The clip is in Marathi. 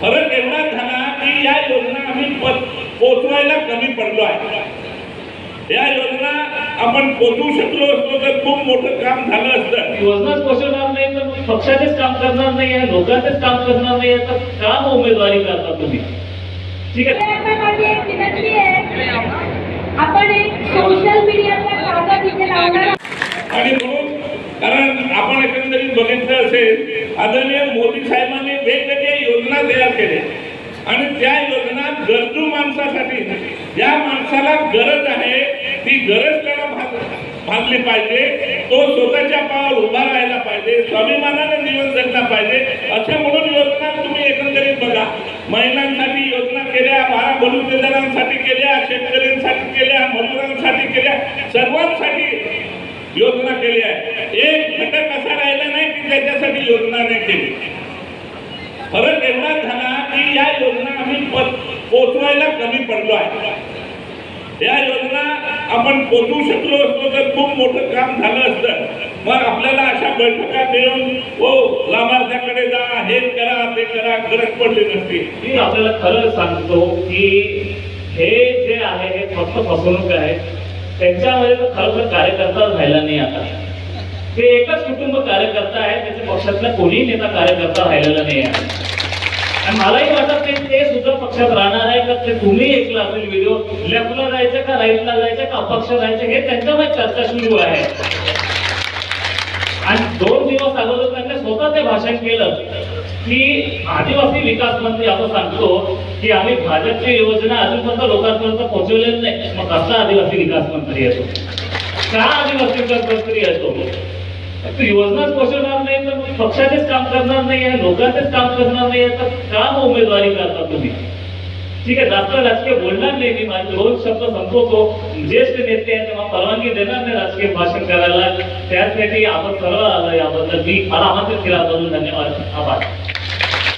फरक एवढा झाला की या योजना आम्ही पोचवायला कमी पडलो आहे. या योजना आपण पोचवू शकलो असतो तर खूप मोठं काम झालं असतं. योजनाच पोचवणार नाही तर पक्षाचेच काम करणार नाही आहे लोकांचेच काम करणार नाही आहे तर का मग उमेदवारी करता तुम्ही? ठीक आहे. आपण एक सोशल मीडियाचा कागद इथे लावणार आणि म्हणून कारण आपण एकंदरीत बघितलं असेल आदरणीय मोदी साहेबांनी वेगवेगळ्या योजना तयार केल्या आणि त्या योजना गरजू माणसासाठी ज्या माणसाला गरज आहे ती गरज त्याला भागली पाहिजे. तो स्वतःच्या पायावर उभा राहायला पाहिजे स्वाभिमानाने जीवन जगला पाहिजे. अशा म्हणून योजना तुम्ही एकंदरीत बघा. महिलांसाठी योजना केल्या बारा बलुतेदारांसाठी केल्या शेतकऱ्यांसाठी केल्या मजुरांसाठी केल्या सर्वांसाठी योजना केली आहे. एक घटक असा राहिला नाही की त्याच्यासाठी योजना नाही केली फरक एवढा झाला की या योजना आम्ही प- पोचवायला कमी पडलो आहे. या योजना आपण पोचवू शकलो असतो तर खूप मोठं काम झालं असतं. मग आपल्याला अशा बैठका मिळून हो लाभार्थ्याकडे जा हे करा ते करा गरज पडली नसती. मी आपल्याला खरं सांगतो की हे जे आहे हे फक्त फसवणूक आहे. त्यांच्यामध्ये तर खरोखर कार्यकर्ता राहिला नाही आता. ते एकच कुटुंब कार्यकर्ता आहे त्याच्या पक्षातला कोणीही नेता कार्यकर्ता राहिलेला नाही आहे. मलाही वाटत नाही ते सुद्धा पक्षात राहणार आहे का ते तुम्ही ऐकलं असेल व्हिडिओ लेफ्टला जायचं का राईटला जायचं का अपक्ष जायचं हे त्यांच्यामध्ये चर्चा सुरू आहे. आणि दोन दिवस अगोदर त्यांनी स्वतः ते भाषण केलं की आदिवासी विकास मंत्री असं सांगतो की आम्ही भाजपची योजना अजूनपर्यंत लोकांपर्यंत पोहोचवलेली नाही. मग कसला आदिवासी विकास मंत्री येतो? का आदिवासी विकास मंत्री येतो? तो योजनाच पोहोचवणार नाही तर तुम्ही पक्षाचेच काम करणार नाही आहे लोकांचेच काम करणार नाही तर काम मग उमेदवारी करता तुम्ही ठीक आहे जास्त राजकीय बोलणार नाही मी माझे रोज शब्द संपवतो ज्येष्ठ नेते आहेत तेव्हा परवानगी देणार नाही, राजकीय भाषण करायला त्यासाठी आपण सरळ आलो, याबद्दल मी मला आमंत्रित केला धन्यवाद. आभार.